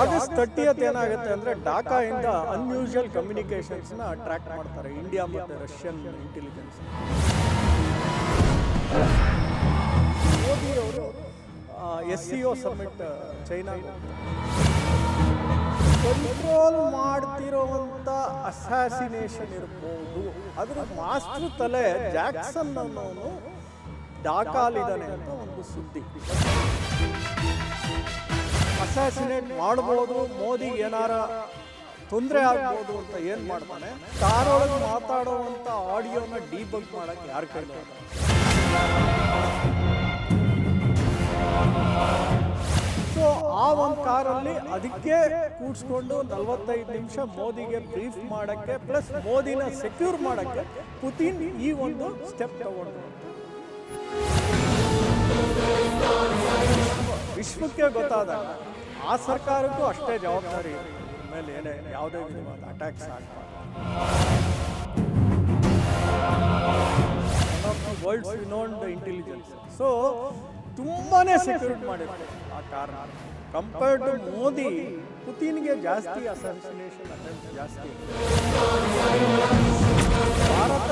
August thirtieth ಏನಾಗುತ್ತೆ ಅಂದ್ರೆ ಡಾಕಾ ಇಂದ ಅನ್ಯೂಶುವಲ್ ಕಮ್ಯುನಿಕೇಶನ್ಸ್ನ ಟ್ರ್ಯಾಕ್ ಮಾಡ್ತಾರೆ ಇಂಡಿಯಾ ಮತ್ತೆ Russian intelligence Modi S C O summit China control ಮಾಡ್ತಿರೋವಂಥ assassination ಇರ್ಬೋದು. ಅದ್ರ ಮಾಸ್ಟರ್ ತಲೆ ಜಾಕ್ಸನ್ ಅನ್ನೋನು ಡಾಕಾಲಿದ್ದಾನೆ ಅಂತ ಒಂದು ಸುದ್ದಿ. ಅಸಾಸಿನೇಟ್ ಮಾಡಬಹುದು ಮೋದಿಗೆ ಏನಾರ ತೊಂದರೆ ಆಗ್ಬೋದು ಅಂತ ಏನು ಮಾಡ್ತಾನೆ? ಕಾರೊಳಗೆ ಮಾತಾಡುವಂಥ ಆಡಿಯೋನ ಡಿಬಂಕ್ ಮಾಡಕ್ಕೆ ಯಾರು ಕೇಳ್ತಾರೆ ಸೊ ಆ ಒಂದು ಕಾರಲ್ಲಿ ಅದಕ್ಕೆ ಕೂಡ್ಸ್ಕೊಂಡು ನಲವತ್ತೈದು ನಿಮಿಷ ಮೋದಿಗೆ ಬ್ರೀಫ್ ಮಾಡಕ್ಕೆ ಪ್ಲಸ್ ಮೋದಿನ ಸೆಕ್ಯೂರ್ ಮಾಡಕ್ಕೆ ಪುತಿನ್ ಈ ಒಂದು ಸ್ಟೆಪ್ ತಗೊಂಡ್ರು. ವಿಶ್ವಕ್ಕೆ ಗೊತ್ತಾದಾಗ ಆ ಸರ್ಕಾರಕ್ಕೂ ಅಷ್ಟೇ ಜವಾಬ್ದಾರಿ ಮೇಲೆ ಏನೇ, ಯಾವುದೇ ವಿಧವಾದ ಅಟ್ಯಾಕ್ಸ್ ಆಗಬಾರ್ದು. ವರ್ಲ್ಡ್ಸ್ ರಿನೌಂಡ್ ಇಂಟೆಲಿಜೆನ್ಸ್ ಸೊ ತುಂಬಾ ಸೆಕ್ಯೂರಿಟಿ ಮಾಡಿರ್ತಾರೆ. ಆ ಕಾರಣ. ಕಂಪೇರ್ಡ್ ಟು ಮೋದಿ, ಪುತಿನ್ಗೆ ಜಾಸ್ತಿ ಅಸನ್ಸಿನೇಷನ್ ಅಟೆಂಪ್ಟ್ ಜಾಸ್ತಿ. ಭಾರತ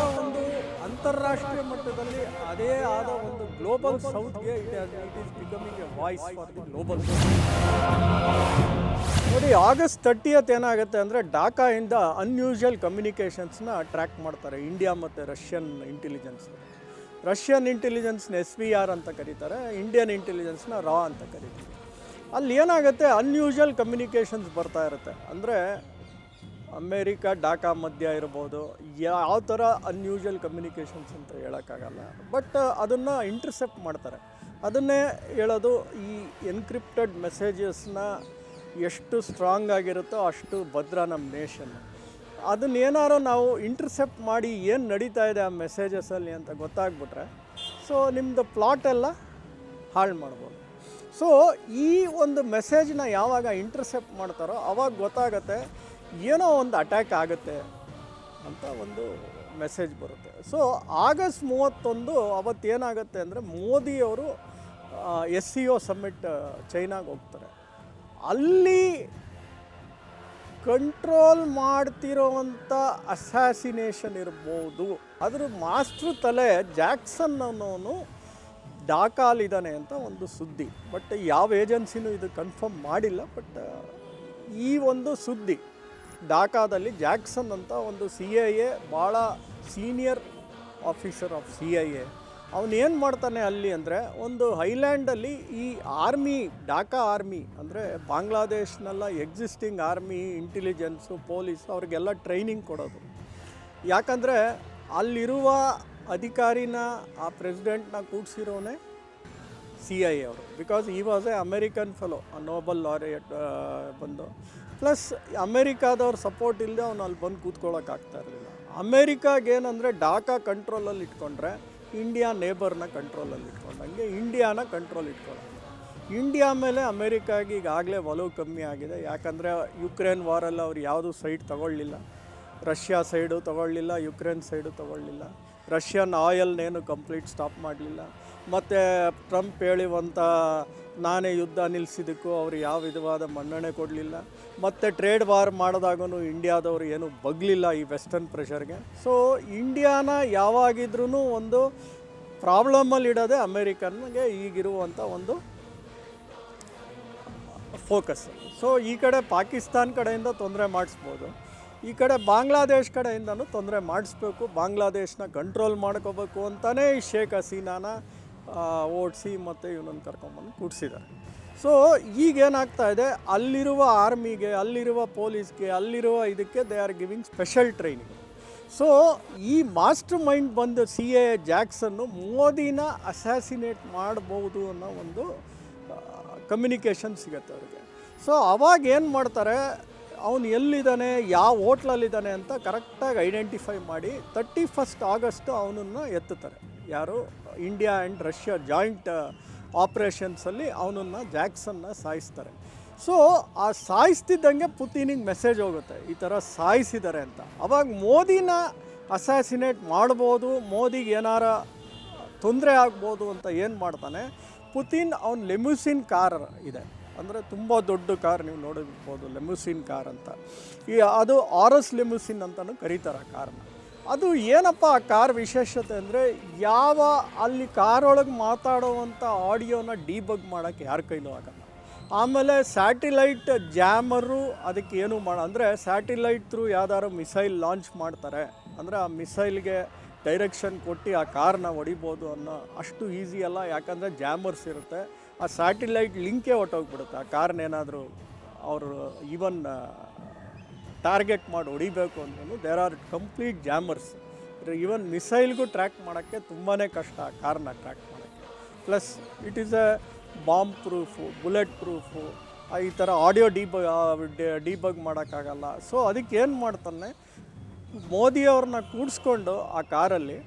ಅಂತಾರಾಷ್ಟ್ರೀಯ ಮಟ್ಟದಲ್ಲಿ ಅದೇ ಆದ ಒಂದು global ಸೌತ್ಗೆ it it is becoming a voice for the Global ನೋಡಿ ಆಗಸ್ಟ್ ತರ್ಟಿಯತ್ ಏನಾಗುತ್ತೆ ಅಂದರೆ ಡಾಕಾಯಿಂದ ಅನ್ಯೂಶುವಲ್ ಕಮ್ಯುನಿಕೇಷನ್ಸ್ನ ಟ್ರ್ಯಾಕ್ ಮಾಡ್ತಾರೆ. ಇಂಡಿಯಾ ಮತ್ತು ರಷ್ಯನ್ ಇಂಟೆಲಿಜೆನ್ಸ್ ರಷ್ಯನ್ ಇಂಟೆಲಿಜೆನ್ಸ್ನ ಎಸ್ ವಿ ಆರ್ ಅಂತ ಕರೀತಾರೆ. ಇಂಡಿಯನ್ ಇಂಟೆಲಿಜೆನ್ಸ್ನ ರಾ ಅಂತ ಕರೀತಾರೆ. ಅಲ್ಲಿ ಏನಾಗುತ್ತೆ? ಅನ್ಯೂಶುವಲ್ ಕಮ್ಯುನಿಕೇಷನ್ಸ್ ಬರ್ತಾ ಇರುತ್ತೆ. ಅಂದರೆ ಅಮೇರಿಕಾ ಡಾಕಾ ಮಧ್ಯ ಇರ್ಬೋದು, ಯಾವ ಥರ ಅನ್ಯೂಶಲ್ ಕಮ್ಯುನಿಕೇಷನ್ಸ್ ಅಂತ ಹೇಳೋಕ್ಕಾಗಲ್ಲ. ಬಟ್ ಅದನ್ನು ಇಂಟರ್ಸೆಪ್ಟ್ ಮಾಡ್ತಾರೆ. ಅದನ್ನೇ ಹೇಳೋದು, ಈ ಎನ್ಕ್ರಿಪ್ಟೆಡ್ ಮೆಸೇಜಸ್ನ ಎಷ್ಟು ಸ್ಟ್ರಾಂಗ್ ಆಗಿರುತ್ತೋ ಅಷ್ಟು ಭದ್ರ ನಮ್ಮ ನೇಷನ್ ಅದನ್ನೇನಾರು ನಾವು ಇಂಟರ್ಸೆಪ್ಟ್ ಮಾಡಿ ಏನು ನಡೀತಾ ಇದೆ ಆ ಮೆಸೇಜಸಲ್ಲಿ ಅಂತ ಗೊತ್ತಾಗ್ಬಿಟ್ರೆ ಸೊ ನಿಮ್ಮದು ಪ್ಲಾಟ್ ಎಲ್ಲ ಹಾಳು ಮಾಡ್ಬೋದು. ಸೊ ಈ ಒಂದು ಮೆಸೇಜ್ನ ಯಾವಾಗ ಇಂಟರ್ಸೆಪ್ಟ್ ಮಾಡ್ತಾರೋ ಅವಾಗ ಗೊತ್ತಾಗತ್ತೆ ಏನೋ ಒಂದು ಅಟ್ಯಾಕ್ ಆಗುತ್ತೆ ಅಂತ ಒಂದು ಮೆಸೇಜ್ ಬರುತ್ತೆ. ಸೊ ಆಗಸ್ಟ್ ಮೂವತ್ತೊಂದು ಅವತ್ತೇನಾಗುತ್ತೆ ಅಂದರೆ ಮೋದಿಯವರು ಎಸ್ ಸಿ ಒ ಸಮ್ಮಿಟ್ ಚೈನಾಗೆ ಹೋಗ್ತಾರೆ. ಅಲ್ಲಿ ಕಂಟ್ರೋಲ್ ಮಾಡ್ತಿರೋವಂಥ ಅಸಾಸಿನೇಷನ್ ಇರ್ಬೋದು. ಅದ್ರ ಮಾಸ್ಟ್ರು ತಲೆ ಜಾಕ್ಸನ್ ಅನ್ನೋನು ಡಾಕಾಲಿದ್ದಾನೆ ಅಂತ ಒಂದು ಸುದ್ದಿ. ಬಟ್ ಯಾವ ಏಜೆನ್ಸಿನೂ ಇದು ಕನ್ಫರ್ಮ್ ಮಾಡಿಲ್ಲ ಬಟ್ ಈ ಒಂದು ಸುದ್ದಿ. ಡಾಕಾದಲ್ಲಿ ಜಾಕ್ಸನ್ ಅಂತ ಒಂದು ಸಿ ಐ ಎ ಭಾಳ senior officer of C I A. ಅವನು ಏನು ಮಾಡ್ತಾನೆ ಅಲ್ಲಿ ಅಂದರೆ ಒಂದು ಹೈಲ್ಯಾಂಡಲ್ಲಿ ಈ ಆರ್ಮಿ ಡಾಕಾ ಆರ್ಮಿ ಅಂದರೆ ಬಾಂಗ್ಲಾದೇಶ್ನೆಲ್ಲ ಎಕ್ಸಿಸ್ಟಿಂಗ್ ಆರ್ಮಿ ಇಂಟೆಲಿಜೆನ್ಸು ಪೊಲೀಸ್ ಅವ್ರಿಗೆಲ್ಲ ಟ್ರೈನಿಂಗ್ ಕೊಡೋದು. ಯಾಕಂದರೆ ಅಲ್ಲಿರುವ ಅಧಿಕಾರಿನ, ಆ ಪ್ರೆಸಿಡೆಂಟ್ನ ಕೂಡಿಸಿರೋನೇ ಸಿ ಐ ಅವರು. Because he was a American fellow Nobel laureate ಬಂದು. ಪ್ಲಸ್ ಅಮೇರಿಕಾದವ್ರ ಸಪೋರ್ಟ್ ಇಲ್ಲದೆ ಅವನು ಅಲ್ಲಿ ಬಂದು ಕೂತ್ಕೊಳ್ಳೋಕ್ಕಾಗ್ತಾ ಇರಲಿಲ್ಲ. ಅಮೇರಿಕಾಗೆ ಏನಂದರೆ ಡಾಕಾ ಕಂಟ್ರೋಲಲ್ಲಿ ಇಟ್ಕೊಂಡ್ರೆ ಇಂಡಿಯಾ ನೇಬರ್ನ ಕಂಟ್ರೋಲಲ್ಲಿ ಇಟ್ಕೊಂಡಂಗೆ ಇಂಡಿಯಾನ ಕಂಟ್ರೋಲ್ ಇಟ್ಕೊಳ್ಳೋ ಇಂಡಿಯಾ ಮೇಲೆ ಅಮೇರಿಕಾಗೆ ಈಗಾಗಲೇ ಒಲವು ಕಮ್ಮಿ ಆಗಿದೆ. ಯಾಕಂದರೆ ಯುಕ್ರೇನ್ ವಾರಲ್ಲಿ ಅವ್ರು ಯಾವುದೂ ಸೈಡ್ ತಗೊಳ್ಳಿಲ್ಲ. ರಷ್ಯಾ ಸೈಡು ತಗೊಳ್ಳಿಲ್ಲ ಯುಕ್ರೇನ್ ಸೈಡು ತಗೊಳ್ಳಿಲ್ಲ. ರಷ್ಯನ್ ಆಯಲ್ನೇನು ಕಂಪ್ಲೀಟ್ ಸ್ಟಾಪ್ ಮಾಡಲಿಲ್ಲ. ಮತ್ತು ಟ್ರಂಪ್ ಹೇಳಿವಂಥ ನಾನೇ ಯುದ್ಧ ನಿಲ್ಲಿಸಿದ್ದಕ್ಕೂ ಅವರು ಯಾವ ವಿಧವಾದ ಮನ್ನಣೆ ಕೊಡಲಿಲ್ಲ. ಮತ್ತು ಟ್ರೇಡ್ ವಾರ್ ಮಾಡಿದಾಗೂ ಇಂಡಿಯಾದವರು ಏನು ಬಗ್ಲಿಲ್ಲ ಈ ವೆಸ್ಟರ್ನ್ ಪ್ರೆಷರ್ಗೆ. ಸೊ ಇಂಡಿಯಾನ ಯಾವಾಗಿದ್ರೂ ಒಂದು ಪ್ರಾಬ್ಲಮಲ್ಲಿ ಇಡೋದೇ ಅಮೇರಿಕನ್ಗೆ ಈಗಿರುವಂಥ ಒಂದು ಫೋಕಸ್. ಸೊ ಈ ಕಡೆ ಪಾಕಿಸ್ತಾನ್ ಕಡೆಯಿಂದ ತೊಂದರೆ ಮಾಡಿಸ್ಬೋದು. ಈ ಕಡೆ ಬಾಂಗ್ಲಾದೇಶ್ ಕಡೆಯಿಂದನೂ ತೊಂದರೆ ಮಾಡಿಸ್ಬೇಕು. ಬಾಂಗ್ಲಾದೇಶನ ಕಂಟ್ರೋಲ್ ಮಾಡ್ಕೋಬೇಕು ಅಂತಲೇ ಶೇಖ್ ಹಸೀನಾನ ಓಡಿಸಿ ಮತ್ತು ಇವನನ್ನು ಕರ್ಕೊಂಬಂದು ಕೂಡಿಸಿದ್ದಾರೆ. ಸೊ ಈಗೇನಾಗ್ತಾ ಇದೆ? ಅಲ್ಲಿರುವ ಆರ್ಮಿಗೆ, ಅಲ್ಲಿರುವ ಪೊಲೀಸ್ಗೆ, ಅಲ್ಲಿರುವ ಇದಕ್ಕೆ they are giving special training so ಈ ಮಾಸ್ಟರ್ ಮೈಂಡ್ ಬಂದು ಸಿ ಎ ಜಾಕ್ಸನ್ನು ಮೋದಿನ ಅಸ್ಯಾಸಿನೇಟ್ ಮಾಡ್ಬೋದು ಅನ್ನೋ ಒಂದು ಕಮ್ಯುನಿಕೇಷನ್ ಸಿಗುತ್ತೆ ಅವ್ರಿಗೆ. ಸೊ ಅವಾಗ ಏನು ಮಾಡ್ತಾರೆ? ಅವನು ಎಲ್ಲಿದ್ದಾನೆ? ಯಾವ ಹೋಟ್ಲಲ್ಲಿದ್ದಾನೆ ಅಂತ ಕರೆಕ್ಟಾಗಿ ಐಡೆಂಟಿಫೈ ಮಾಡಿ ತರ್ಟಿ ಫಸ್ಟ್ ಆಗಸ್ಟು ಅವನನ್ನು ಎತ್ತುತ್ತಾರೆ. ಯಾರು? ಇಂಡಿಯಾ ಆ್ಯಂಡ್ ರಷ್ಯಾ ಜಾಯಿಂಟ್ ಆಪ್ರೇಷನ್ಸಲ್ಲಿ ಅವನನ್ನು ಜಾಕ್ಸನ್ನ ಸಾಯಿಸ್ತಾರೆ. ಸೊ, ಆ ಸಾಯಿಸ್ತಿದ್ದಂಗೆ ಪುತಿನಿಗೆ ಮೆಸೇಜ್ ಹೋಗುತ್ತೆ, ಈ ಥರ ಸಾಯಿಸಿದ್ದಾರೆ ಅಂತ. ಅವಾಗ ಮೋದಿನ ಅಸಾಸಿನೇಟ್ ಮಾಡ್ಬೋದು, ಮೋದಿಗೆ ಏನಾರ ತೊಂದರೆ ಆಗ್ಬೋದು ಅಂತ ಏನು ಮಾಡ್ತಾನೆ ಪುತಿನ್ ಅವ್ನ ಲೆಮ್ಯೂಸಿನ್ ಕಾರ್ ಇದೆ. ಅಂದರೆ ತುಂಬ ದೊಡ್ಡ ಕಾರ್, ನೀವು ನೋಡಿರ್ಬೋದು ಲೆಮ್ಯುಸಿನ್ ಕಾರ್ ಅಂತ. ಈ, ಅದು ಆರ್ ಎಸ್ ಲೆಮ್ಯುಸಿನ್ ಅಂತಲೂ ಕರೀತಾರೆ ಆ ಕಾರ್ನ ಅದು ಏನಪ್ಪ ಆ ಕಾರ್ ವಿಶೇಷತೆ ಅಂದರೆ ಯಾವ ಅಲ್ಲಿ ಕಾರೊಳಗೆ ಮಾತಾಡುವಂಥ ಆಡಿಯೋನ ಡಿಬಗ್ ಮಾಡೋಕ್ಕೆ ಯಾರ ಕೈಲೂ ಆಗಲ್ಲ. ಆಮೇಲೆ ಸ್ಯಾಟಿಲೈಟ್ ಜಾಮರು ಅದಕ್ಕೆ ಏನು ಮಾಡ ಅಂದರೆ ಸ್ಯಾಟಿಲೈಟ್ ಥ್ರೂ ಯಾವ್ದಾದ್ರು ಮಿಸೈಲ್ ಲಾಂಚ್ ಮಾಡ್ತಾರೆ. ಅಂದರೆ ಆ ಮಿಸೈಲ್ಗೆ ಡೈರೆಕ್ಷನ್ ಕೊಟ್ಟು ಆ ಕಾರ್ನ ಹೊಡಿಬೋದು ಅನ್ನೋ ಅಷ್ಟು ಈಸಿ ಅಲ್ಲ, ಯಾಕಂದರೆ ಜಾಮರ್ಸ್ ಇರುತ್ತೆ. ಆ ಸ್ಯಾಟಿಲೈಟ್ ಲಿಂಕೇ ಹೊಟ್ಟೋಗ್ಬಿಡುತ್ತೆ ಆ ಕಾರ್ನೇನಾದರೂ ಅವರು ಈವನ್ ಟಾರ್ಗೆಟ್ ಮಾಡಿ ಹೊಡಿಬೇಕು ಅಂದ್ರೂ there are complete jammers even ಮಿಸೈಲ್ಗೂ track ಮಾಡೋಕ್ಕೆ ತುಂಬಾ ಕಷ್ಟ ಆ ಕಾರ್ನ ಟ್ರ್ಯಾಕ್ ಮಾಡೋಕ್ಕೆ. Plus it is a bomb proof bullet proof ಈ ಥರ ಆಡಿಯೋ ಡಿಬಗ್ ಡಿಬಗ್ ಮಾಡೋಕ್ಕಾಗಲ್ಲ. ಸೊ ಅದಕ್ಕೆ ಏನು ಮಾಡ್ತಾನೆ? ಮೋದಿಯವ್ರನ್ನ ಕೂಡಿಸ್ಕೊಂಡು ಆ ಕಾರಲ್ಲಿ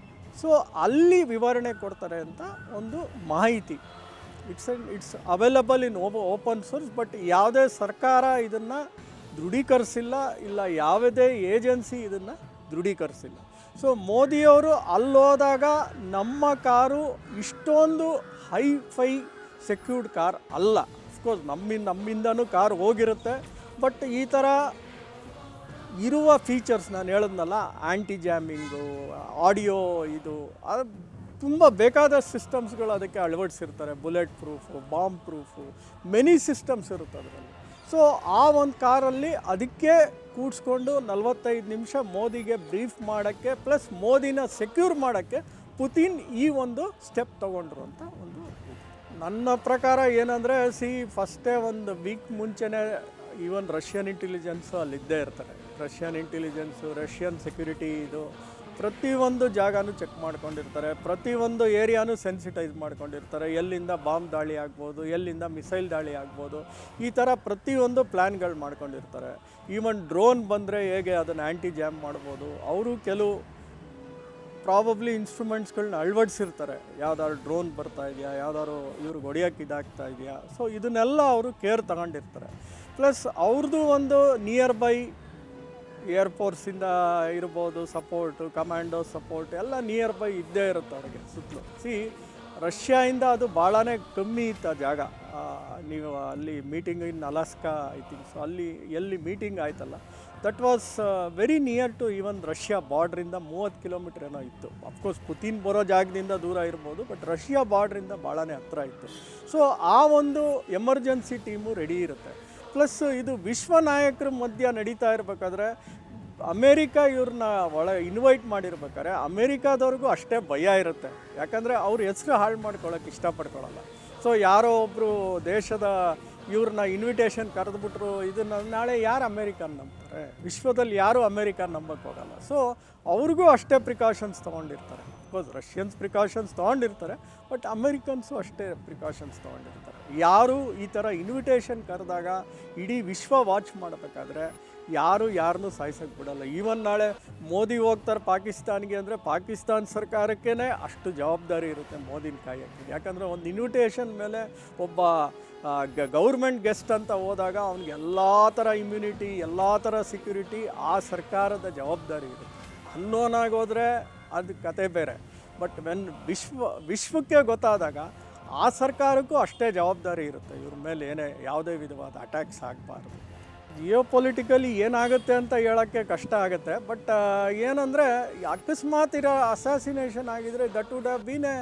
ಸೊ ಅಲ್ಲಿ ವಿವರಣೆ ಕೊಡ್ತಾರೆ ಅಂತ ಒಂದು ಮಾಹಿತಿ. It's it's available in open source but ಯಾವುದೇ ಸರ್ಕಾರ ಇದನ್ನು ದೃಢೀಕರಿಸಿಲ್ಲ, ಇಲ್ಲ ಯಾವುದೇ ಏಜೆನ್ಸಿ ಇದನ್ನು ದೃಢೀಕರಿಸಿಲ್ಲ. ಸೊ ಮೋದಿಯವರು ಅಲ್ಲೋದಾಗ ನಮ್ಮ ಕಾರು ಇಷ್ಟೊಂದು ಹೈ ಫೈ ಸೆಕ್ಯೂರ್ಡ್ ಕಾರ್ ಅಲ್ಲ. ಅಫ್ಕೋರ್ಸ್ ನಮ್ಮಿಂದ, ನಮ್ಮಿಂದನೂ ಕಾರ್ ಹೋಗಿರುತ್ತೆ. ಬಟ್ ಈ ಥರ ಇರುವ ಫೀಚರ್ಸ್ ನಾನು ಹೇಳಿದ್ನಲ್ಲ ಆ್ಯಂಟಿ ಜಾಮಿಂಗು ಆಡಿಯೋ ಇದು, ಅದು ತುಂಬ ಬೇಕಾದ ಸಿಸ್ಟಮ್ಸ್ಗಳು ಅದಕ್ಕೆ ಅಳವಡಿಸಿರ್ತಾರೆ. Bullet proof bomb proof many systems ಇರುತ್ತೆ ಅದರಲ್ಲಿ. ಸೊ ಆ ಒಂದು ಕಾರಲ್ಲಿ ಅದಕ್ಕೆ ಕೂಡಿಸ್ಕೊಂಡು ನಲವತ್ತೈದು ನಿಮಿಷ ಮೋದಿಗೆ ಬ್ರೀಫ್ ಮಾಡೋಕ್ಕೆ, ಪ್ಲಸ್ ಮೋದಿನ ಸೆಕ್ಯೂರ್ ಮಾಡೋಕ್ಕೆ ಪುತಿನ್ ಈ ಒಂದು ಸ್ಟೆಪ್ ತೊಗೊಂಡ್ರು ಅಂತ ಒಂದು ನನ್ನ ಪ್ರಕಾರ ಏನಂದರೆ, ಸಿ, ಫಸ್ಟೇ ಒಂದು ವೀಕ್ ಮುಂಚೆನೇ ಈವನ್ ರಷ್ಯನ್ ಇಂಟೆಲಿಜೆನ್ಸು ಅಲ್ಲಿದ್ದೇ ಇರ್ತಾರೆ. ರಷ್ಯನ್ ಇಂಟೆಲಿಜೆನ್ಸು ರಷ್ಯನ್ ಸೆಕ್ಯೂರಿಟಿ ಇದು ಪ್ರತಿಯೊಂದು ಜಾಗನೂ ಚೆಕ್ ಮಾಡ್ಕೊಂಡಿರ್ತಾರೆ. ಪ್ರತಿಯೊಂದು ಏರಿಯಾನೂ ಸೆನ್ಸಿಟೈಸ್ ಮಾಡ್ಕೊಂಡಿರ್ತಾರೆ. ಎಲ್ಲಿಂದ ಬಾಂಬ್ ದಾಳಿ ಆಗ್ಬೋದು, ಎಲ್ಲಿಂದ ಮಿಸೈಲ್ ದಾಳಿ ಆಗ್ಬೋದು, ಈ ಥರ ಪ್ರತಿಯೊಂದು ಪ್ಲ್ಯಾನ್ಗಳು ಮಾಡ್ಕೊಂಡಿರ್ತಾರೆ. ಈವನ್ ಡ್ರೋನ್ ಬಂದರೆ ಹೇಗೆ ಅದನ್ನು ಆ್ಯಂಟಿ ಜಾಮ್ ಮಾಡ್ಬೋದು, ಅವರು ಕೆಲವು ಪ್ರಾಬಬ್ಲಿ ಇನ್ಸ್ಟ್ರೂಮೆಂಟ್ಸ್ಗಳನ್ನ ಅಳವಡಿಸಿರ್ತಾರೆ. ಯಾವ್ದಾದ್ರು ಡ್ರೋನ್ ಬರ್ತಾ ಇದೆಯಾ, ಯಾವ್ದಾದ್ರು ಇವ್ರಿಗೆ ಹೊಡಿಯೋಕೆ ಇದಾಗ್ತಾ ಇದೆಯಾ. ಸೊ ಇದನ್ನೆಲ್ಲ ಅವರು ಕೇರ್ ತಗೊಂಡಿರ್ತಾರೆ. ಪ್ಲಸ್ ಅವ್ರದ್ದು ಒಂದು ನಿಯರ್ ಬೈ ಏರ್ಫೋರ್ಸಿಂದ ಇರ್ಬೋದು ಸಪೋರ್ಟು ಕಮಾಂಡೋ ಸಪೋರ್ಟ್ ಎಲ್ಲ ನಿಯರ್ ಬೈ ಇದ್ದೇ ಇರುತ್ತೆ ಅವ್ರಿಗೆ ಸುತ್ತಲೂ. ಸಿ ರಷ್ಯಾಯಿಂದ ಅದು ಭಾಳನೇ ಕಮ್ಮಿ ಇತ್ತು ಆ ಜಾಗ. ನೀವು ಅಲ್ಲಿ meeting in Alaska I think so ಅಲ್ಲಿ, ಎಲ್ಲಿ ಮೀಟಿಂಗ್ ಆಯ್ತಲ್ಲ. That was very near to even Russia ಬಾರ್ಡ್ರಿಂದ ಮೂವತ್ತು ಕಿಲೋಮೀಟ್ರ್ ಏನೋ ಇತ್ತು. ಅಫ್ಕೋರ್ಸ್ ಪುತಿನ್ ಬರೋ ಜಾಗದಿಂದ ದೂರ ಇರ್ಬೋದು ಬಟ್ ರಷ್ಯಾ ಬಾರ್ಡ್ರಿಂದ ಭಾಳನೇ ಹತ್ತಿರ ಇತ್ತು. ಸೊ ಆ ಒಂದು ಎಮರ್ಜೆನ್ಸಿ ಟೀಮು ರೆಡಿ ಇರುತ್ತೆ. ಪ್ಲಸ್ ಇದು ವಿಶ್ವ ನಾಯಕರ ಮಧ್ಯ ನಡೀತಾ ಇರಬೇಕಾದ್ರೆ ಅಮೇರಿಕಾ ಇವ್ರನ್ನ ಒಳ ಇನ್ವೈಟ್ ಮಾಡಿರ್ಬೇಕಾದ್ರೆ ಅಮೇರಿಕಾದವ್ರಿಗೂ ಅಷ್ಟೇ ಭಯ ಇರುತ್ತೆ. ಯಾಕಂದರೆ ಅವ್ರು ಹೆಸರು ಹಾಳು ಮಾಡ್ಕೊಳ್ಳೋಕೆ ಇಷ್ಟಪಡ್ಕೊಳ್ಳಲ್ಲ ಸೊ ಯಾರೋ ಒಬ್ಬರು ದೇಶದ ಇವ್ರನ್ನ ಇನ್ವಿಟೇಷನ್ ಕರೆದುಬಿಟ್ರು, ಇದನ್ನು ನಾಳೆ ಯಾರು ಅಮೇರಿಕನ್ ನಂಬ್ತಾರೆ? ವಿಶ್ವದಲ್ಲಿ ಯಾರೂ ಅಮೇರಿಕನ್ ನಂಬಕ್ಕೆ ಹೋಗಲ್ಲ? ಸೊ ಅವ್ರಿಗೂ ಅಷ್ಟೇ ಪ್ರಿಕಾಷನ್ಸ್ ತೊಗೊಂಡಿರ್ತಾರೆ. ಬಿಕಾಸ್ ರಷ್ಯನ್ಸ್ ಪ್ರಿಕಾಷನ್ಸ್ ತೊಗೊಂಡಿರ್ತಾರೆ, ಬಟ್ ಅಮೇರಿಕನ್ಸು ಅಷ್ಟೇ ಪ್ರಿಕಾಷನ್ಸ್ ತೊಗೊಂಡಿರ್ತಾರೆ. ಯಾರು ಈ ಥರ ಇನ್ವಿಟೇಷನ್ ಕರೆದಾಗ ಇಡೀ ವಿಶ್ವ ವಾಚ್ ಮಾಡಬೇಕಾದ್ರೆ ಯಾರು ಯಾರನ್ನೂ ಸಾಯಿಸೋಕ್ಕೆ ಬಿಡಲ್ಲ. ಈವನ್ ನಾಳೆ ಮೋದಿ ಹೋಗ್ತಾರೆ ಪಾಕಿಸ್ತಾನ್ಗೆ ಅಂದರೆ ಪಾಕಿಸ್ತಾನ್ ಸರ್ಕಾರಕ್ಕೇ ಅಷ್ಟು ಜವಾಬ್ದಾರಿ ಇರುತ್ತೆ ಮೋದಿನ ಕಾಯಕ್ಕೆ. ಯಾಕಂದರೆ ಒಂದು ಇನ್ವಿಟೇಷನ್ ಮೇಲೆ ಒಬ್ಬ ಗೌರ್ಮೆಂಟ್ ಗೆಸ್ಟ್ ಅಂತ ಹೋದಾಗ ಅವ್ನಿಗೆ ಎಲ್ಲ ಥರ ಇಮ್ಯುನಿಟಿ ಎಲ್ಲ ಥರ ಸೆಕ್ಯೂರಿಟಿ ಆ ಸರ್ಕಾರದ ಜವಾಬ್ದಾರಿ ಇರುತ್ತೆ. ಅನ್ನೋನಾಗೋದ್ರೆ ಅದು ಕತೆ ಬೇರೆ. ಬಟ್ ವೆನ್ ವಿಶ್ವ, ವಿಶ್ವಕ್ಕೆ ಗೊತ್ತಾದಾಗ ಆ ಸರ್ಕಾರಕ್ಕೂ ಅಷ್ಟೇ ಜವಾಬ್ದಾರಿ ಇರುತ್ತೆ. ಇವ್ರ ಮೇಲೆ ಏನೇ ಯಾವುದೇ ವಿಧವಾದ ಅಟ್ಯಾಕ್ಸ್ ಆಗಬಾರ್ದು. ಜಿಯೋ ಪೊಲಿಟಿಕಲಿ ಏನಾಗುತ್ತೆ ಅಂತ ಹೇಳೋಕ್ಕೆ ಕಷ್ಟ ಆಗುತ್ತೆ. ಬಟ್ ಏನಂದರೆ, ಅಕಸ್ಮಾತ್ ಇರೋ assassination ಆಗಿದರೆ that would have been a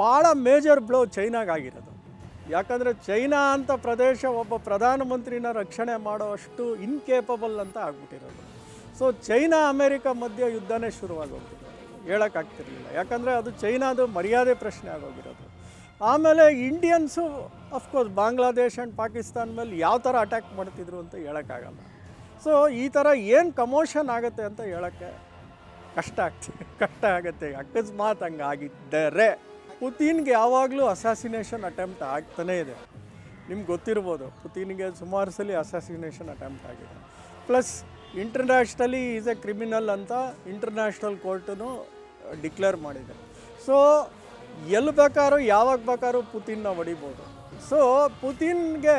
ಭಾಳ ಮೇಜರ್ ಬ್ಲೋ ಚೈನಾಗಾಗಿರೋದು ಯಾಕಂದರೆ ಚೈನಾ ಅಂತ ಪ್ರದೇಶ ಒಬ್ಬ ಪ್ರಧಾನಮಂತ್ರಿನ ರಕ್ಷಣೆ ಮಾಡೋಷ್ಟು ಇನ್ಕೇಪಬಲ್ ಅಂತ ಆಗ್ಬಿಟ್ಟಿರೋದು. ಸೊ ಚೈನಾ ಅಮೇರಿಕಾ ಮಧ್ಯೆ ಯುದ್ಧನೇ ಶುರುವಾಗಿ ಹೋಗ್ತಿರೋದು ಹೇಳೋಕ್ಕಾಗ್ತಿರ್ಲಿಲ್ಲ. ಯಾಕಂದರೆ ಅದು ಚೈನಾದು ಮರ್ಯಾದೆ ಪ್ರಶ್ನೆ ಆಗೋಗಿರೋದು. ಆಮೇಲೆ Indians of course Bangladesh and Pakistan ಮೇಲೆ ಯಾವ ಥರ ಅಟ್ಯಾಕ್ ಮಾಡ್ತಿದ್ರು ಅಂತ ಹೇಳೋಕ್ಕಾಗಲ್ಲ. ಸೊ ಈ ಥರ ಏನು ಕಮೋಷನ್ ಆಗುತ್ತೆ ಅಂತ ಹೇಳೋಕ್ಕೆ ಕಷ್ಟ ಆಗ್ತಿದೆ ಕಷ್ಟ ಆಗುತ್ತೆ. ಅಕಸ್ಮಾತ್ ಹಂಗೆ ಆಗಿದ್ದರೆ ಪುತೀನ್ಗೆ ಯಾವಾಗಲೂ ಅಸಾಸಿನೇಷನ್ ಅಟೆಂಪ್ಟ್ ಆಗ್ತಾನೇ ಇದೆ. ನಿಮ್ಗೆ ಗೊತ್ತಿರ್ಬೋದು, ಪುತೀನ್ಗೆ ಸುಮಾರು ಸಲ ಅಸಾಸಿನೇಷನ್ ಅಟೆಂಪ್ಟ್ ಆಗಿದೆ. Plus internationally is a criminal ಅಂತ ಇಂಟರ್ನ್ಯಾಷನಲ್ ಕೋರ್ಟನ್ನು ಡಿಕ್ಲೇರ್ ಮಾಡಿದೆ. ಸೊ ಎಲ್ಲಿ ಬೇಕಾದ್ರೂ ಯಾವಾಗ ಬೇಕಾದ್ರೂ ಪುತಿನ್ನ ಹೊಡಿಬೋದು. ಸೊ ಪುತಿನ್ಗೆ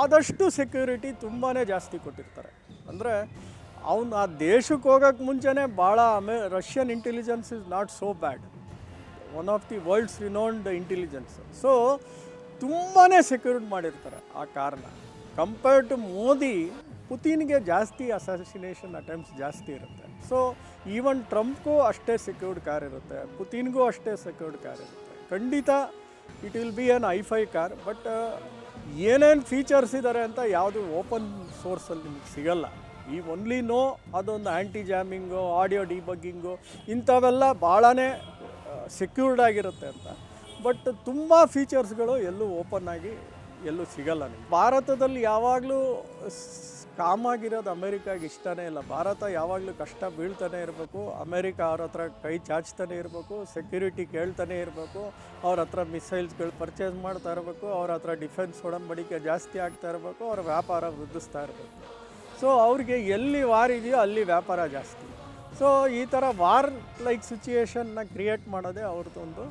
ಆದಷ್ಟು ಸೆಕ್ಯೂರಿಟಿ ತುಂಬಾ ಜಾಸ್ತಿ ಕೊಟ್ಟಿರ್ತಾರೆ. ಅಂದರೆ, ಅವನು ಆ ದೇಶಕ್ಕೆ ಹೋಗೋಕ್ಕೆ ಮುಂಚೆನೇ ಭಾಳ ಅಮೆ Russian intelligence is not so bad one of the world's renowned intelligence so ತುಂಬಾ ಸೆಕ್ಯೂರ್ಡ್ ಮಾಡಿರ್ತಾರೆ ಆ ಕಾರಣ ಕಂಪೇರ್ಡ್ ಟು ಮೋದಿ ಪುತಿನ್ಗೆ ಜಾಸ್ತಿ ಅಸಾಸಿನೇಷನ್ ಅಟೆಂಪ್ಟ್ಸ್ ಜಾಸ್ತಿ ಇರುತ್ತೆ. ಸೊ ಈವನ್ ಟ್ರಂಪ್ಗೂ ಅಷ್ಟೇ ಸೆಕ್ಯೂರ್ಡ್ ಕಾರ್ ಇರುತ್ತೆ. ಪುತಿನ್ಗೂ ಅಷ್ಟೇ ಸೆಕ್ಯೂರ್ಡ್ ಕಾರ್ ಇರುತ್ತೆ. ಖಂಡಿತ it will be an hi fi car but ಏನೇನು ಫೀಚರ್ಸ್ ಇದ್ದಾರೆ ಅಂತ ಯಾವುದು ಓಪನ್ ಸೋರ್ಸಲ್ಲಿ ನಿಮಗೆ ಸಿಗಲ್ಲ. ಈ ಒನ್ಲಿ ನೋ ಅದೊಂದು ಆ್ಯಂಟಿ ಜಾಮಿಂಗು ಆಡಿಯೋ ಡಿಬಗ್ಗಿಂಗು ಇಂಥವೆಲ್ಲ ಭಾಳನೇ ಸೆಕ್ಯೂರ್ಡ್ ಆಗಿರುತ್ತೆ ಅಂತ. ಬಟ್ ತುಂಬ ಫೀಚರ್ಸ್ಗಳು ಎಲ್ಲೂ ಓಪನ್ ಆಗಿ ಎಲ್ಲೂ ಸಿಗಲ್ಲ ನಿಮ್ಗೆ. ಭಾರತದಲ್ಲಿ ಯಾವಾಗಲೂ ಕಾಮ್ ಆಗಿರೋದು ಅಮೇರಿಕಾಗೆ ಇಷ್ಟನೇ ಇಲ್ಲ. ಭಾರತ ಯಾವಾಗಲೂ ಕಷ್ಟ ಬೀಳ್ತಾನೆ ಇರಬೇಕು, ಅಮೇರಿಕ ಅವ್ರ ಹತ್ರ ಕೈ ಚಾಚ್ತಾನೆ ಇರಬೇಕು ಸೆಕ್ಯೂರಿಟಿ ಕೇಳ್ತಾನೆ ಇರಬೇಕು, ಅವ್ರ ಹತ್ರ ಮಿಸೈಲ್ಸ್ಗಳು ಪರ್ಚೇಸ್ ಮಾಡ್ತಾ ಇರಬೇಕು, ಅವ್ರ ಹತ್ರ ಡಿಫೆನ್ಸ್ ಒಡಂಬಡಿಕೆ ಜಾಸ್ತಿ ಆಗ್ತಾ ಇರಬೇಕು, ಅವ್ರ ವ್ಯಾಪಾರ ವೃದ್ಧಿಸ್ತಾ ಇರಬೇಕು. ಸೊ ಅವ್ರಿಗೆ ಎಲ್ಲಿ ವಾರ್ ಇದೆಯೋ ಅಲ್ಲಿ ವ್ಯಾಪಾರ ಜಾಸ್ತಿ. ಸೊ ಈ ಥರ ವಾರ್ ಲೈಕ್ ಸಿಚುಯೇಷನ್ನ ಕ್ರಿಯೇಟ್ ಮಾಡೋದೇ ಅವ್ರದ್ದೊಂದು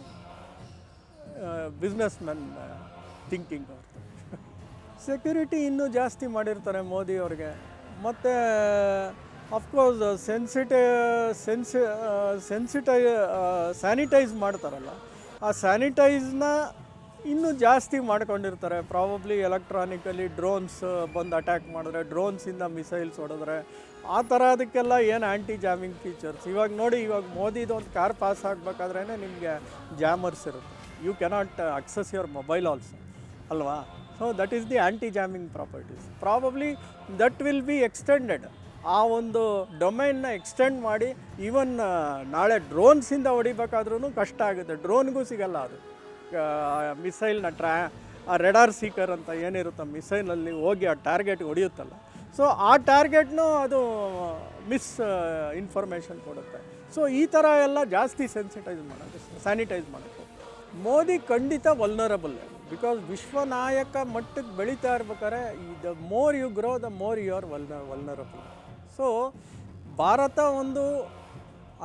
ಬಿಸ್ನೆಸ್ ಮ್ಯಾನ್ ಥಿಂಕಿಂಗ್ ಸೆಕ್ಯೂರಿಟಿ ಇನ್ನೂ ಜಾಸ್ತಿ ಮಾಡಿರ್ತಾರೆ ಮೋದಿ ಅವ್ರಿಗೆ. ಮತ್ತು ಅಫ್ಕೋರ್ಸ್ ಸೆನ್ಸಿಟಿ ಸೆನ್ಸಿ ಸೆನ್ಸಿಟೈ ಸ್ಯಾನಿಟೈಸ್ ಮಾಡ್ತಾರಲ್ಲ. ಆ ಸ್ಯಾನಿಟೈಸ್ನ ಇನ್ನೂ ಜಾಸ್ತಿ ಮಾಡ್ಕೊಂಡಿರ್ತಾರೆ. ಪ್ರಾಬಬ್ಲಿ ಎಲೆಕ್ಟ್ರಾನಿಕಲಿ ಡ್ರೋನ್ಸ್ ಬಂದು ಅಟ್ಯಾಕ್ ಮಾಡಿದ್ರೆ ಡ್ರೋನ್ಸಿಂದ ಮಿಸೈಲ್ಸ್ ಹೊಡೆದ್ರೆ, ಆ ಥರ ಅದಕ್ಕೆಲ್ಲ ಏನು ಆ್ಯಂಟಿ ಜಾಮಿಂಗ್ ಫೀಚರ್ಸ್ ಇವಾಗ ನೋಡಿ, ಇವಾಗ ಮೋದಿದು ಒಂದು ಕಾರ್ ಪಾಸ್ ಆಗಬೇಕಾದ್ರೇ ನಿಮಗೆ ಜಾಮರ್ಸ್ ಇರುತ್ತೆ. You cannot access your mobile also ಅಲ್ವಾ? So that is the anti jamming properties probably that will be extended ಆ ಒಂದು ಡೊಮೈನ್ನ ಎಕ್ಸ್ಟೆಂಡ್ ಮಾಡಿ ಈವನ್ ನಾಳೆ ಡ್ರೋನ್ಸಿಂದ ಹೊಡಿಬೇಕಾದ್ರೂ ಕಷ್ಟ ಆಗುತ್ತೆ. ಡ್ರೋನ್ಗೂ ಸಿಗಲ್ಲ ಅದು. ಮಿಸೈಲ್ನ ಟ್ರಾ, ಆ ರೆಡಾರ್ ಸೀಕರ್ ಅಂತ ಏನಿರುತ್ತೆ ಮಿಸೈಲಲ್ಲಿ ಹೋಗಿ ಆ ಟಾರ್ಗೆಟ್ ಹೊಡೆಯುತ್ತಲ್ಲ. ಸೊ ಆ ಟಾರ್ಗೆಟ್ನೂ ಅದು ಮಿಸ್ ಇನ್ಫಾರ್ಮೇಷನ್ ಕೊಡುತ್ತೆ. ಸೊ ಈ ಥರ ಎಲ್ಲ ಜಾಸ್ತಿ ಸೆನ್ಸಿಟೈಸ್ ಮಾಡೋದು ಸ್ಯಾನಿಟೈಸ್ ಮಾಡೋದು. ಮೋದಿ ಖಂಡಿತ ವಲ್ನರಬಲ್ ಬಿಕಾಸ್ ವಿಶ್ವನಾಯಕ ಮಟ್ಟಕ್ಕೆ ಬೆಳೀತಾ ಇರ್ಬೇಕಾದ್ರೆ the more you grow the more you are ವಲ್ನ vulnerable so ಭಾರತ ಒಂದು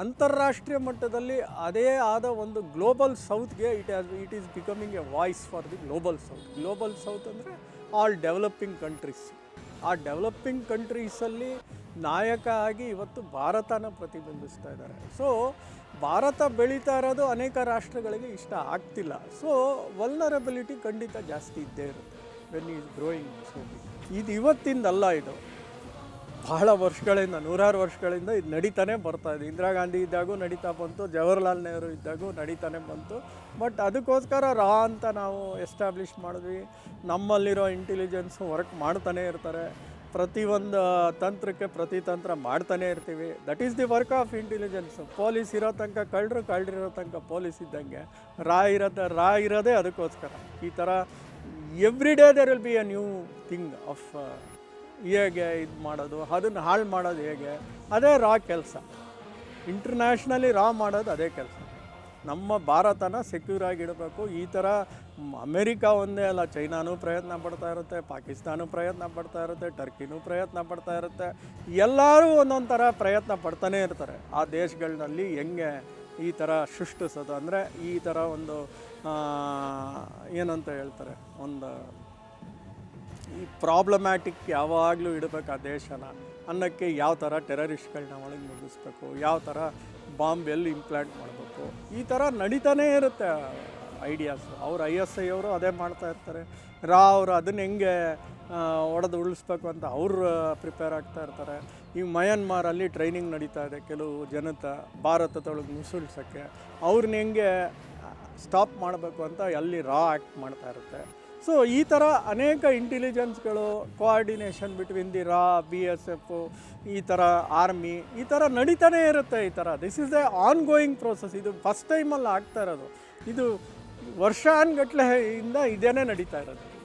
ಅಂತಾರಾಷ್ಟ್ರೀಯ ಮಟ್ಟದಲ್ಲಿ ಅದೇ ಆದ ಒಂದು global ಸೌತ್ಗೆ it as it is becoming a voice for the Global South Global South ಅಂದರೆ ಆಲ್ ಡೆವಲಪಿಂಗ್ ಕಂಟ್ರೀಸ್ ಆ ಡೆವಲಪಿಂಗ್ ಕಂಟ್ರೀಸಲ್ಲಿ ನಾಯಕ ಆಗಿ ಇವತ್ತು ಭಾರತನ ಪ್ರತಿಬಿಂಬಿಸ್ತಾ ಇದ್ದಾರೆ. ಸೊ ಭಾರತ ಬೆಳೀತಾ ಇರೋದು ಅನೇಕ ರಾಷ್ಟ್ರಗಳಿಗೆ ಇಷ್ಟ ಆಗ್ತಿಲ್ಲ. ಸೊ ವಲ್ನರಬಿಲಿಟಿ ಖಂಡಿತ ಜಾಸ್ತಿ ಇದ್ದೇ ಇರುತ್ತೆ ವೆನ್ ಈಸ್ ಗ್ರೋಯಿಂಗ್ ಸೊ ಇದು ಇವತ್ತಿಂದಲ್ಲ ಇದು. ಬಹಳ ವರ್ಷಗಳಿಂದ, ನೂರಾರು ವರ್ಷಗಳಿಂದ ಇದು ನಡೀತಾನೆ ಬರ್ತಾ ಇದೆ. ಇಂದಿರಾ ಗಾಂಧಿ ಇದ್ದಾಗೂ ನಡೀತಾ ಬಂತು, ಜವಾಹರ್ಲಾಲ್ ನೆಹರು ಇದ್ದಾಗೂ ನಡೀತಾನೆ ಬಂತು. ಬಟ್ ಅದಕ್ಕೋಸ್ಕರ ರಾ ಅಂತ ನಾವು ಎಸ್ಟಾಬ್ಲಿಷ್ ಮಾಡಿದ್ವಿ. ನಮ್ಮಲ್ಲಿರೋ ಇಂಟೆಲಿಜೆನ್ಸು ವರ್ಕ್ ಮಾಡ್ತಾನೆ ಇರ್ತಾರೆ. ಪ್ರತಿಯೊಂದು ತಂತ್ರಕ್ಕೆ ಪ್ರತಿ ತಂತ್ರ ಮಾಡ್ತಾನೆ ಇರ್ತೀವಿ. That is the work of intelligence police ಇರೋ ತನಕ ಕಳ್ಳರು ಕಳ್ಳರಿರೋ ತನಕ ಪೊಲೀಸ್ ಇದ್ದಂಗೆ, ರಾ ಇರೋದ, ರಾ ಇರೋದೇ ಅದಕ್ಕೋಸ್ಕರ. ಈ ಥರ every day there will be a new thing of ಹೇಗೆ ಇದು ಮಾಡೋದು, ಅದನ್ನು ಹಾಳು ಮಾಡೋದು ಹೇಗೆ? ಅದೇ ರಾ ಕೆಲಸ. ಇಂಟರ್ನ್ಯಾಷ್ನಲಿ ರಾ ಮಾಡೋದು ಅದೇ ಕೆಲಸ. ನಮ್ಮ ಭಾರತನ ಸೆಕ್ಯೂರ್ ಆಗಿಡಬೇಕು. ಈ ಥರ ಅಮೆರಿಕ ಒಂದೇ ಅಲ್ಲ, ಚೈನಾನೂ ಪ್ರಯತ್ನ ಪಡ್ತಾ ಇರುತ್ತೆ, ಪಾಕಿಸ್ತಾನೂ ಪ್ರಯತ್ನ ಪಡ್ತಾ ಇರುತ್ತೆ, ಟರ್ಕಿನೂ ಪ್ರಯತ್ನ ಪಡ್ತಾ ಇರುತ್ತೆ. ಎಲ್ಲರೂ ಒಂದೊಂದು ಥರ ಪ್ರಯತ್ನ ಪಡ್ತಾನೇ ಇರ್ತಾರೆ. ಆ ದೇಶಗಳಲ್ಲಿ ಹೆಂಗೆ ಈ ಥರ ಸೃಷ್ಟಿಸೋದು ಅಂದರೆ ಈ ಥರ ಒಂದು ಏನಂತ ಹೇಳ್ತಾರೆ, ಒಂದು ಈ ಪ್ರಾಬ್ಲಮ್ಯಾಟಿಕ್ ಯಾವಾಗಲೂ ಇಡಬೇಕು ಆ ದೇಶನ. ಅನ್ನೋಕ್ಕೆ ಯಾವ ಥರ ಟೆರರಿಸ್ಟ್ಗಳನ್ನ ಒಳಗೆ ಮುಗಿಸ್ಬೇಕು ಯಾವ ಥರ ಬಾಂಬ್ ಎಲ್ಲಿ ಇಂಪ್ಲಾಂಟ್ ಮಾಡಬೇಕು, ಈ ಥರ ನಡೀತಾನೇ ಇರುತ್ತೆ. ಐಡಿಯಾಸ್ ಅವ್ರು ಐ ಎಸ್ ಐ ಅವರು ಅದೇ ಮಾಡ್ತಾ ಇರ್ತಾರೆ. ರಾ ಅವರು ಅದನ್ನ ಹೆಂಗೆ ಒಡೆದು ಉಳಿಸ್ಬೇಕು ಅಂತ ಅವರು ಪ್ರಿಪೇರ್ ಆಗ್ತಾ ಇರ್ತಾರೆ. ಈ ಮಯನ್ಮಾರಲ್ಲಿ ಟ್ರೈನಿಂಗ್ ನಡೀತಾ ಇದೆ ಕೆಲವು ಜನತ, ಭಾರತದೊಳಗೆ ನುಸುಳ್ಸೋಕ್ಕೆ. ಅವ್ರನ್ನ ಹೆಂಗೆ ಸ್ಟಾಪ್ ಮಾಡಬೇಕು ಅಂತ ಅಲ್ಲಿ ರಾ ಆ್ಯಕ್ಟ್ ಮಾಡ್ತಾ ಇರುತ್ತೆ. ಸೊ ಈ ಥರ ಅನೇಕ ಇಂಟೆಲಿಜೆನ್ಸ್ಗಳು ಕೋಆರ್ಡಿನೇಷನ್ ಬಿಟ್ವೀನ್ ದಿ ರಾ ಬಿ ಎಸ್ ಎಫ್ ಈ ಥರ ಆರ್ಮಿ ಈ ಥರ ನಡೀತಾನೇ ಇರುತ್ತೆ ಈ ಥರ this is a ongoing process ಇದು ಫಸ್ಟ್ ಟೈಮಲ್ಲಿ ಆಗ್ತಾ ಇರೋದು. ಇದು ವರ್ಷಾನ್ಗಟ್ಲೆ ಇಂದ ಇದೇನೇ ನಡೀತಾ ಇರೋದು.